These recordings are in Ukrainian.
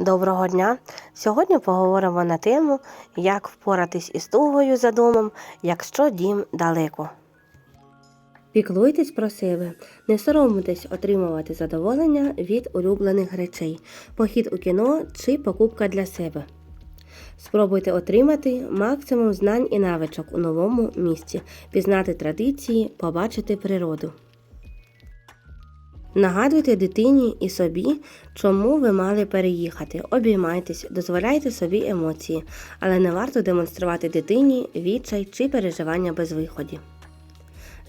Доброго дня! Сьогодні поговоримо на тему, як впоратись із тугою за домом, якщо дім далеко. Піклуйтесь про себе, не соромтесь отримувати задоволення від улюблених речей, похід у кіно чи покупка для себе. Спробуйте отримати максимум знань і навичок у новому місці, пізнати традиції, побачити природу. Нагадуйте дитині і собі, чому ви мали переїхати. Обіймайтесь, дозволяйте собі емоції, але не варто демонструвати дитині відчай чи переживання без виході.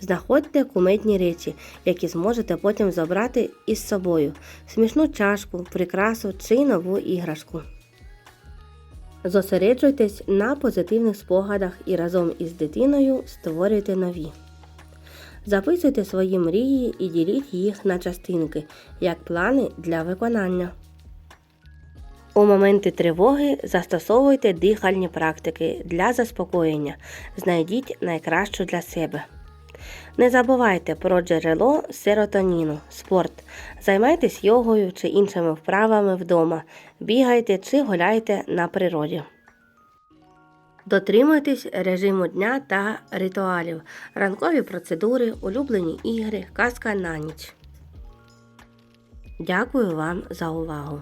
Знаходьте кумедні речі, які зможете потім забрати із собою, смішну чашку, прикрасу чи нову іграшку. Зосереджуйтесь на позитивних спогадах і разом із дитиною створюйте нові. Записуйте свої мрії і діліть їх на частинки, як плани для виконання. У моменти тривоги застосовуйте дихальні практики для заспокоєння. Знайдіть найкращу для себе. Не забувайте про джерело серотоніну, спорт. Займайтесь йогою чи іншими вправами вдома, бігайте чи гуляйте на природі. Дотримуйтесь режиму дня та ритуалів, ранкові процедури, улюблені ігри, казка на ніч. Дякую вам за увагу!